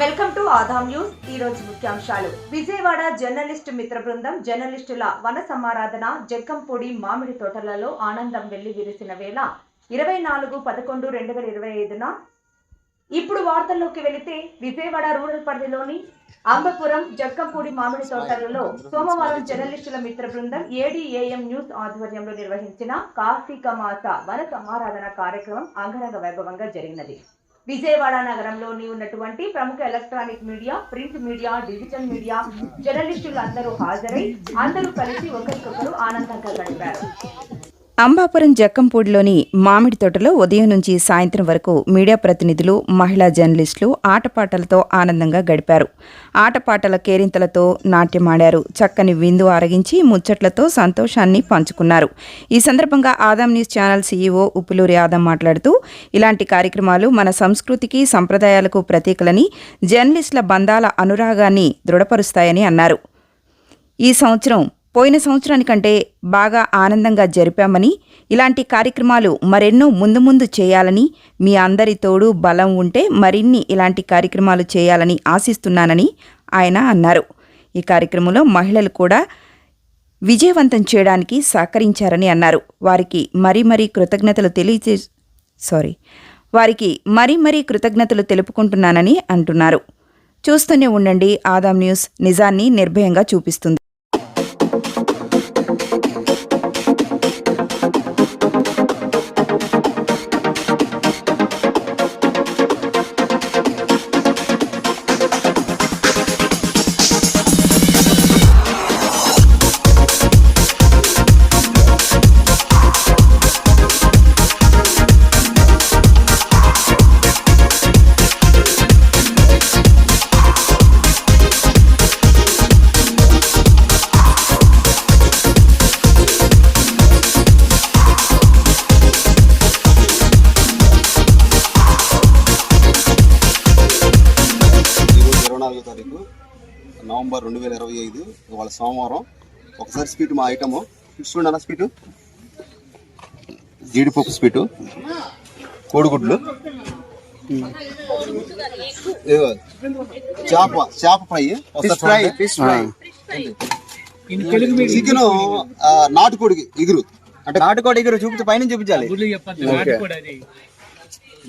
Welcome to Aadhan news. ఈ రోజు ముఖ్యాంశాలు. విజయవాడ జర్నలిస్ట్ మిత్ర బృందం జర్నలిస్టుల వన సమారాధన జక్కంపూడి మామిడి తోటలలో ఆనందం వెళ్ళి విరిసిన వేళ ఇరవై నాలుగు పదకొండు రెండు వేల ఇరవై ఐదున ఇప్పుడు వార్తల్లోకి వెళితే విజయవాడ రూరల్ పరిధిలోని అంబపురం జక్కంపూడి మామిడి తోటలలో సోమవారం జర్నలిస్టుల మిత్ర బృందం ఏడీఏఎం న్యూస్ ఆధ్వర్యంలో నిర్వహించిన కార్తీక మాస వన సమారాధన కార్యక్రమం అంగరంగ వైభవంగా జరిగినది. విజయవాడ నగరంలోని ఉన్నటువంటి ప్రముఖ electronic media print media digital media జర్నలిస్టులు అందరూ హాజరై అందరూ కలిసి ఒకరికొకరు ఆనందంగా గడిపారు. అంబాపురం జక్కంపూడిలోని మామిడి తోటలో ఉదయం నుంచి సాయంత్రం వరకు మీడియా ప్రతినిధులు మహిళా జర్నలిస్టులు ఆటపాటలతో ఆనందంగా గడిపారు. ఆటపాటల కేరింతలతో నాట్యమాడారు. చక్కని విందు ఆరగించి ముచ్చట్లతో సంతోషాన్ని పంచుకున్నారు. ఈ సందర్భంగా Adam news channel CEO Uppuluri Adam మాట్లాడుతూ ఇలాంటి కార్యక్రమాలు మన సంస్కృతికి సంప్రదాయాలకు ప్రతీకలని జర్నలిస్టుల బంధాల అనురాగాన్ని దృఢపరుస్తాయని అన్నారు. ఈ సంవత్సరం పోయిన సంవత్సరానికంటే బాగా ఆనందంగా జరిపామని ఇలాంటి కార్యక్రమాలు మరెన్నో ముందు ముందు చేయాలని మీ అందరి తోడు బలం ఉంటే మరిన్ని ఇలాంటి కార్యక్రమాలు చేయాలని ఆశిస్తున్నానని ఆయన అన్నారు. ఈ కార్యక్రమంలో మహిళలు కూడా విజయవంతం చేయడానికి సహకరించారని అన్నారు. వారికి మరీ మరీ కృతజ్ఞతలు తెలియజే సారీ వారికి మరీ మరీ కృతజ్ఞతలు తెలుపుకుంటున్నానని అంటున్నారు. చూస్తూనే ఉండండి. ఆదాం న్యూస్ నిజాన్ని నిర్భయంగా చూపిస్తుంది. తారీఖు నవంబర్ రెండు వేల ఇరవై ఐదు ఇవాళ సోమవారం. ఒకసారి స్వీట్ మా ఐటమ్. చూడండి అన్న స్వీట్ జీడిపప్పు స్వీట్ కోడిగుడ్లు. చేప చేప fry. Fry fish fry. Chicken నాటుకోడి ఇగురు అంటే నాటుకోడి దగ్గర చూపించి పైన చూపించాలి.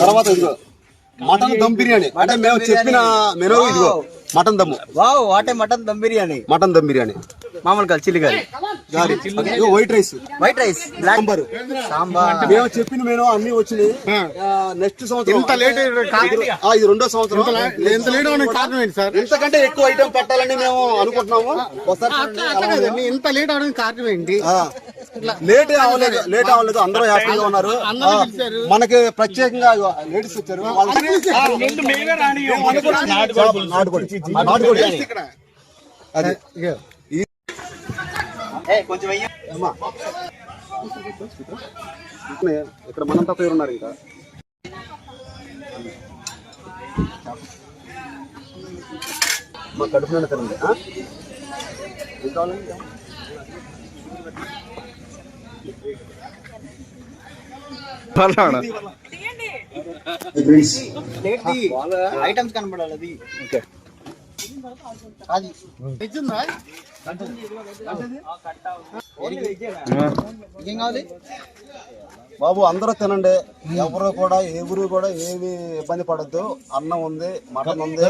తర్వాత ఇదిగో మటన్ దమ్ బిర్యానీ. అంటే మేము చెప్పిన మెనూ ఇదిగో. Mutton dum. Wow what a mutton dum biryani. Mutton dum biryani. మామూలు కాదు చిల్లి గారి white rice white rice black sambar. Sambar. మేము చెప్పిన మెనూ అన్ని వచ్చినాయి. నెక్స్ట్ సంవత్సరం ఇంత లేట్ ఇది రెండో సంవత్సరం ఎంత లేట్ కారణం ఏంటి సార్? ఇంతకంటే ఎక్కువ ఐటమ్ పెట్టాలని మేము అనుకుంటున్నాము. ఒకసారి. ఇంత లేట్ అవడానికి కారణం ఏంటి? ఆ, లేట్ అవ్వలేదు లేట్ అవ్వలేదు. అందరూ హ్యాపీగా ఉన్నారు. మనకి ప్రత్యేకంగా లేడీస్ వచ్చారు. అది. కొంచెం వెయ్యి. అమ్మా. ఇక్కడ మనంతా పేరు ఉన్నారు ఇంకా. మా కడుపు నిండా తినండి కావాలండి ఐటమ్స్ కనబడాలి అది. అది. నిజందా ఏం కావాలి? బాబు అందరూ తినండి. ఎవరు కూడా ఎవరు కూడా ఏమి ఇబ్బంది పడద్దు. అన్నం ఉంది మటన్ ఉంది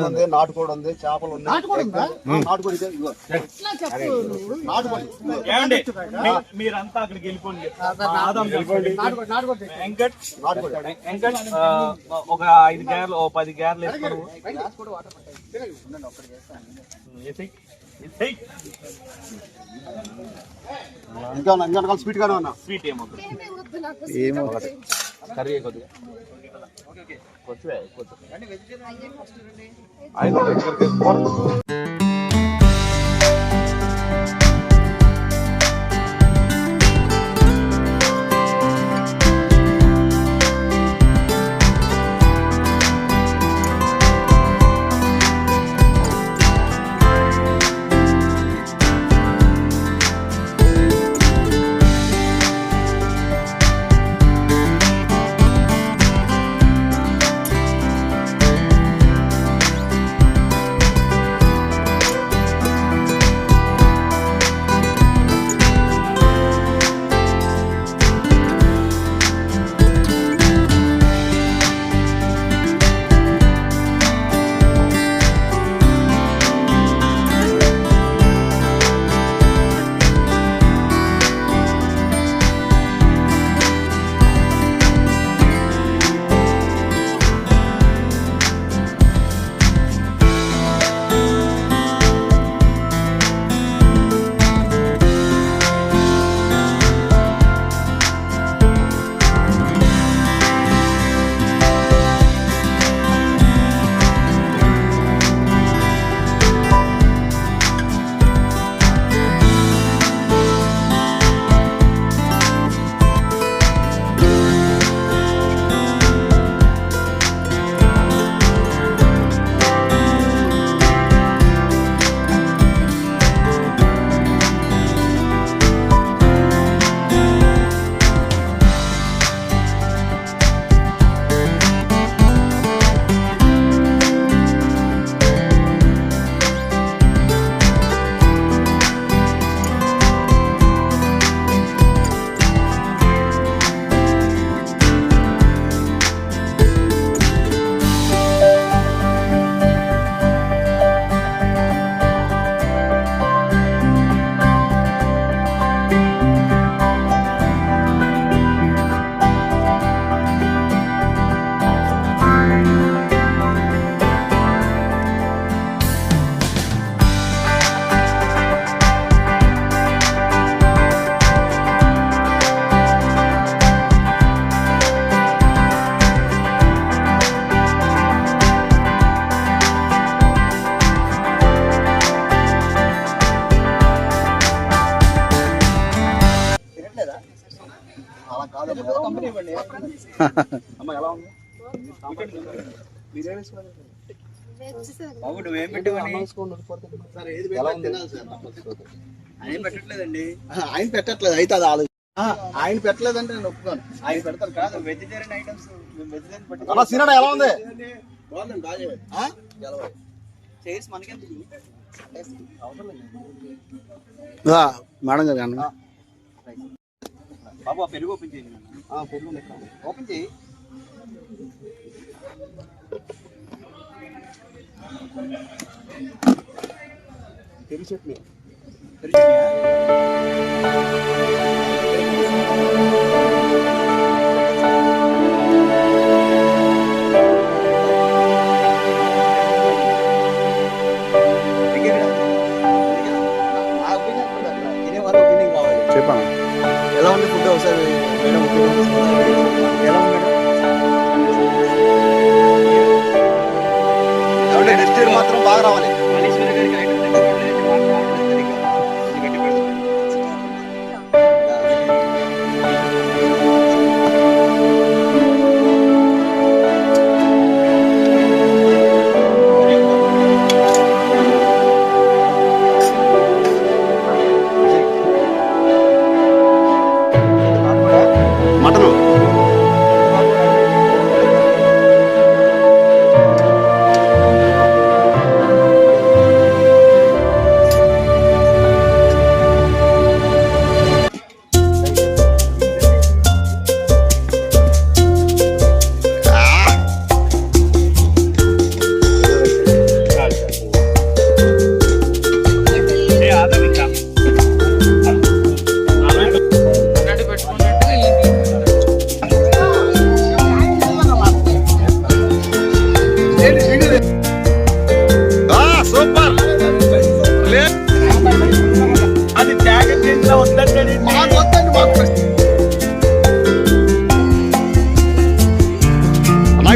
ఉంది నాటుకోడి ఉంది చేపలు ఉంది? ఆ, నాటుకోడి మీరంతా అక్కడికి వెళ్ళిపోండి. వెంకట్ నాటుకోడి. వెంకట్ ఒక ఐదు గేర్లు ఓ పది గేర్లు వేసుకొని ఇంకా ఉన్నా, ఇంకా స్వీట్ గానే ఉన్నా. స్వీట్ ఏమో కర్రీ కొద్దిగా. కొంచెం కొంచెం బాబు నువ్వేం ఆయన పెట్టట్లేదండి. ఆయన పెట్టట్లేదు అయితే అది ఆలోచన. ఆ, ఆయన పెట్టలేదంటే నేను ఒప్పుకోను. ఆయన పెడతారు కాదు వెజిటేరియన్ ఐటమ్స్ సీనడ ఎలా ఉంది? బాగుందండి బాగా? చేసి మనకెందుకు? మేడం గారు అన్న బాబు ఆ పెరుగు ఓపెన్ చేయండి. పెరుగు. ఓపెన్ చేయి. కావాలి చెప్పాను ఎలా ఉంది ఫుడ్ ఒకసారి మేడం